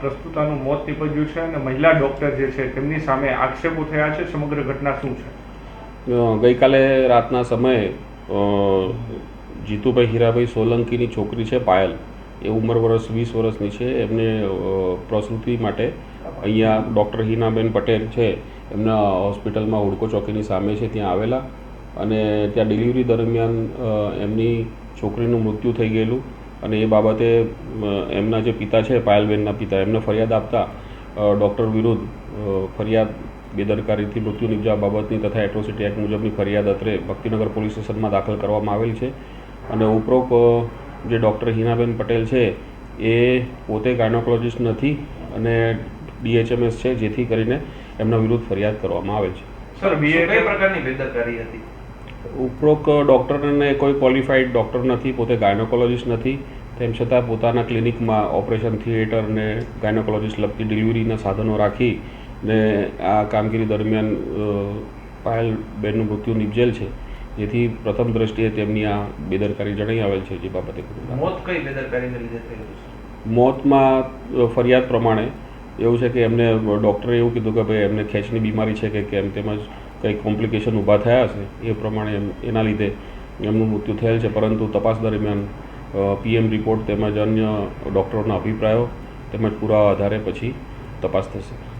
પ્રસ્તુતાનું મોત નીપજ્યું છે અને મહિલા ડોક્ટર જે છે તેમની સામે આક્ષેપો થયા છે. સમગ્ર ઘટના શું છે? ગઈકાલે રાતના સમયે જીતુભાઈ હીરાભાઈ સોલંકીની છોકરી છે, પાયલ. એ ઉંમર વર્ષ વીસ વર્ષની છે. એમને પ્રસૂતિ માટે અહીંયા ડૉક્ટર હિનાબેન પટેલ છે. એમના હોસ્પિટલમાં હુડકો ચોકીની સામે છે, ત્યાં આવેલા. અને ત્યાં ડિલિવરી દરમિયાન એમની છોકરીનું મૃત્યુ થઈ ગયેલું. અને એ બાબતે એમના જે પિતા છે પાયલબેનના પિતા એમને ફરિયાદ આપતા ડૉક્ટર વિરુદ્ધ ફરિયાદ બેદરકારીથી મૃત્યુ નિપજવા બાબતની તથા એટ્રોસિટી એક્ટ મુજબની ફરિયાદ અત્રે ભક્તિનગર પોલીસ સ્ટેશનમાં દાખલ કરવામાં આવેલ છે. અને ઉપરોક્ત જે ડૉક્ટર હિનાબેન પટેલ છે એ પોતે ગાયનોકોલોજિસ્ટ નથી અને ડીએચએમએસ છે જેથી કરીને એમના વિરુદ્ધ ફરિયાદ કરવામાં આવે છે. સર બીએ કઈ પ્રકારની બેદરકારી હતી? ઉપરોક્ત ડૉક્ટરને કોઈ ક્વોલિફાઈડ ડૉક્ટર નથી પોતે ગાયનોકોલોજિસ્ટ નથી. તેમ છતાં પોતાના ક્લિનિકમાં ઓપરેશન થિયેટર ને ગાયનોકોલોજિસ્ટ લગતી ડિલિવરીના સાધનો રાખી ને આ કામગીરી દરમિયાન પાયલ બેનનું મૃત્યુ નિપજેલ છે. જેથી પ્રથમ દ્રષ્ટિએ તેમની આ બેદરકારી જણાઈ આવેલ છે જે બાબતે મોત કઈ બેદરકારીને લીધે થયેલું છે? મોતમાં ફરિયાદ પ્રમાણે એવું છે કે એમને ડૉક્ટરે એવું કીધું કે ભાઈ એમને ખેંચની બીમારી છે કે કેમ તેમજ કંઈ કોમ્પ્લિકેશન ઊભા થયા હશે, એ પ્રમાણે એમ, એના લીધે એમનું મૃત્યુ થયેલ છે. પરંતુ તપાસ દરમિયાન પીએમ રિપોર્ટ તેમજ અન્ય ડૉક્ટરોના અભિપ્રાયો તેમજ પુરાવા આધારે પછી તપાસ થશે.